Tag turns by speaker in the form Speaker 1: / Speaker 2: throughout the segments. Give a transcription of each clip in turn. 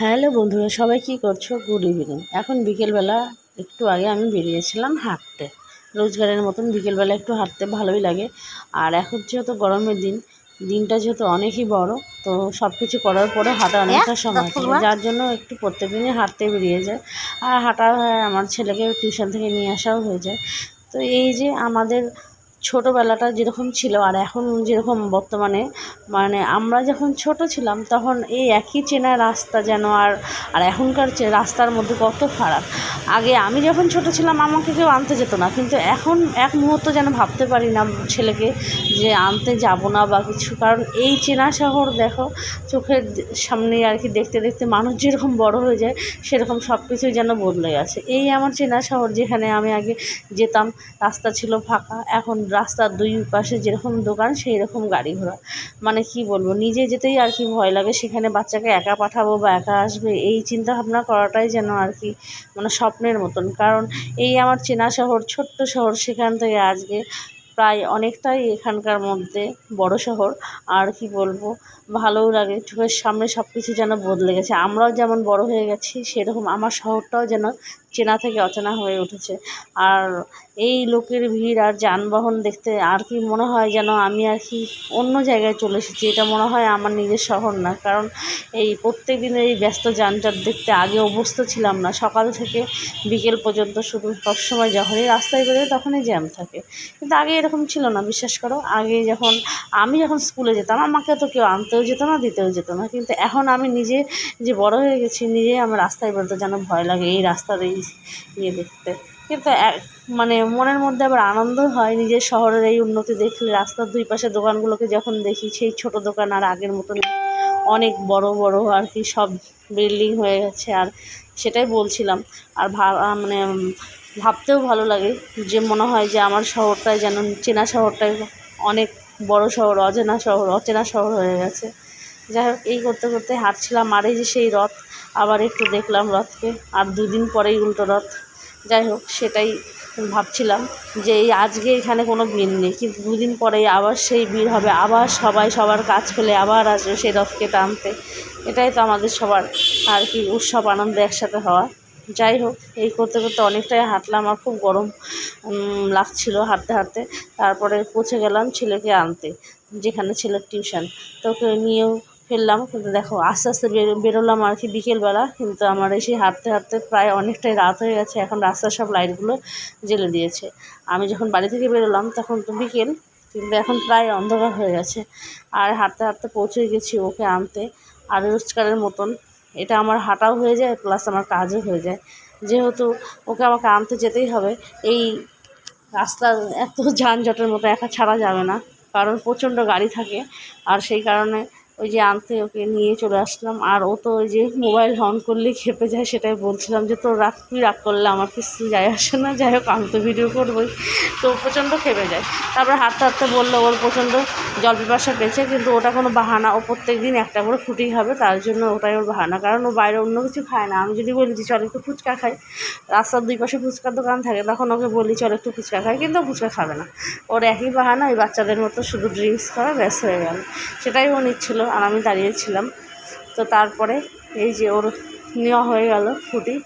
Speaker 1: Hello বন্ধুরা সবাই কী করছ? গুড ইভিনিং এখন বিকেলবেলা একটু আগে আমি বেরিয়েছিলাম হাঁটতে। রোজগারের মতন বিকেলবেলা একটু হাঁটতে ভালোই লাগে। আর এখন যেহেতু গরমের দিন দিনটা যেহেতু অনেকই বড় তো সব কিছু করার পরে হাঁটা অনেকটা সময় থাকে। যার জন্য একটু প্রত্যেকদিনই হাঁটতে বেরিয়ে যায়। আর হাঁটা হয় আমার ছেলেকে টিউশন থেকে নিয়ে আসাও হয়ে যায়। তো এই যে আমাদের ছোটোবেলাটা যেরকম ছিল আর এখন যেরকম বর্তমানে মানে আমরা যখন ছোট ছিলাম তখন এই একই চেনা রাস্তা যেন আর আর এখনকার রাস্তার মধ্যে কত ফারাক। আগে আমি যখন ছোট ছিলাম আমাকে কেউ আনতে যেত না, কিন্তু এখন এক মুহূর্ত যেন ভাবতে পারি না ছেলেকে যে আনতে যাব না বা কিছু। কারণ এই চেনা শহর দেখো, চোখের সামনে আর কি দেখতে দেখতে মানুষ যেরকম বড় হয়ে যায়, সেরকম সব কিছুই যেন বদলে গেছে। এই আমার চেনা শহর যেখানে আমি আগে যেতাম, রাস্তা ছিল ফাঁকা, এখন রাস্তার দুই পাশে যেরকম দোকান সেই রকম গাড়ি ঘোড়া। মানে কি বলব, নিজে যেতেই আর কি ভয় লাগে, সেখানে বাচ্চাকে একা পাঠাবো বা একা আসবে, এই চিন্তা ভাবনা করাটাই যেন আর কি মানে স্বপ্নের মতন। কারণ এই আমার চেনা শহর, ছোট্ট শহর, সেখান থেকে আজকে প্রায় অনেকটাই এখানকার মধ্যে বড় শহর। আর কি বলব, ভালোও লাগে, চোখের সামনে সব কিছু যেন বদলে গেছে। আমরাও যেমন বড় হয়ে গেছি, সেরকম আমার শহরটাও যেন চেনা থেকে অচেনা হয়ে উঠেছে। আর এই লোকের ভিড় আর যানবাহন দেখতে আর কি মনে হয় যেন আমি আর কি অন্য জায়গায় চলে এসেছি, এটা মনে হয় আমার নিজের শহর না। কারণ এই প্রত্যেক দিনের এই ব্যস্ত যানজট দেখতে আগে অভ্যস্ত ছিলাম না। সকাল থেকে বিকেল পর্যন্ত শুধু সবসময় যখনই রাস্তায় বেরোয় তখনই জ্যাম থাকে। কিন্তু আগে ছিল না, বিশ্বাস করো। আগে যখন আমি যখন স্কুলে যেতাম, আমাকে তো কেউ আনতেও যেত না, দিতেও যেত না। কিন্তু এখন আমি নিজে যে বড় হয়ে গেছি, নিজে আমার রাস্তায় বেরোতে যেন ভয় লাগে, এই রাস্তার এই ইয়ে দেখতে। কিন্তু মানে মনের মধ্যে আবার আনন্দ হয়, নিজের শহরের এই উন্নতি দেখলে, রাস্তার দুই পাশে দোকানগুলোকে যখন দেখি, সেই ছোট দোকান আর আগের মতন অনেক বড় বড় আর কি সব বিল্ডিং হয়ে গেছে, আর সেটাই বলছিলাম। আর ভা মানে ভাবতেও ভালো লাগে যে মনে হয় যে আমার শহরটাই যেন চেনা শহরটাই অনেক বড় শহর অচেনা শহর অচেনা শহর হয়ে গেছে। যাই হোক, এই করতে করতে হাঁটছিলাম আর এই যে সেই রথ, আবার একটু দেখলাম রথকে, আর দুদিন পরেই উল্টো রথ। যাই হোক, সেটাই ভাবছিলাম যে এই আজকে এখানে কোনো ভিড় নেই, কিন্তু দুদিন পরেই আবার সেই ভিড় হবে, আবার সবাই সবার কাজ ফেলে আবার আসবে সেই রথকে টানতে। এটাই তো আমাদের সবার আর কি উৎসব, আনন্দ একসাথে হওয়া। যাই হোক এই করতে করতে অনেকটাই হাঁটলাম আর খুব গরম লাগছিল হাঁটতে হাঁটতে। তারপরে পৌঁছে গেলাম ছেলেকে আনতে, যেখানে ছেলের টিউশন। তো ওকে নিয়েও ফেললাম, কিন্তু দেখো, আস্তে আস্তে বেরোলাম আর কি বিকেলবেলা। কিন্তু আমার এসে হাঁটতে হাঁটতে প্রায় অনেকটাই রাত হয়ে গেছে, এখন রাস্তার সব লাইটগুলো জ্বেলে দিয়েছে। আমি যখন বাড়ি থেকে বেরোলাম, তখন তো বিকেল, কিন্তু এখন প্রায় অন্ধকার হয়ে গেছে। আর হাঁটতে হাঁটতে পৌঁছে গেছি ওকে আনতে, আর রোজকারের মতন। এটা আমার হাঁটাও হয়ে যায় প্লাস আমার কাজও হয়ে যায়। যেহেতু ওকে আমাকে আনতে যেতেই হবে, এই রাস্তা এত যানজটের মতো একা ছাড়া যাবে না, কারণ প্রচণ্ড গাড়ি থাকে। আর সেই কারণে ওই যে আনতে ওকে নিয়ে চলে আসলাম। আর ও তো ওই যে মোবাইল অন করলেই খেপে যায়, সেটাই বলছিলাম যে, তোর রাগ, তুই রাগ করলে আমার কিছু যায় আসে না। যাই হোক, আমি তো ভিডিও করবোই। তো প্রচণ্ড খেপে যায়। তারপরে হাঁটতে হাঁটতে বলল, ওর প্রচণ্ড জল পিপাসা পেয়েছে, কিন্তু ওটা কোনো বাহানা। ও প্রত্যেক দিন একটা করে ফুটেই হবে তার জন্য ওটাই ওর বাহানা। কারণ ও বাইরে অন্য কিছু খায় না। আমি যদি বলি যে, চল একটু ফুচকা খাই। রাস্তার দুই পাশে ফুচকার দোকান থাকে, তখন ওকে বলি, চল একটু ফুচকা খাই। কিন্তু ফুচকা খাবে না। ওর একই বাহানা, ওই বাচ্চাদের মতো শুধু ড্রিঙ্কস করা ব্যাস হয়ে গেল। সেটাই ও নিচ্ছিলো। আর আমি দাঁড়িয়েছিলাম তো তারপরে এই যে ওর নেওয়া হয়ে গেল ফুটি।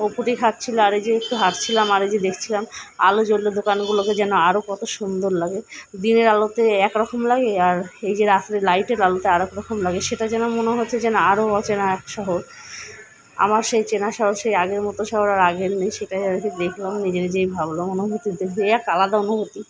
Speaker 1: ও ফুটি খাচ্ছিল, আর এই যে একটু হাঁটছিলাম, আর এই যে দেখছিলাম আলো জ্বললে দোকানগুলোকে যেন আরও কত সুন্দর লাগে। দিনের আলোতে একরকম লাগে, আর এই যে রাত্রে লাইটের আলোতে আর রকম লাগে। সেটা যেন মনে হচ্ছে যেন আরও অচেনা এক শহর। আমার সেই চেনা শহর, সেই আগের মতো শহর আর আগের নেই, সেটাই আর কি দেখলাম, নিজে নিজেই ভাবলাম অনুভূতি দেখে, এক আলাদা অনুভূতি।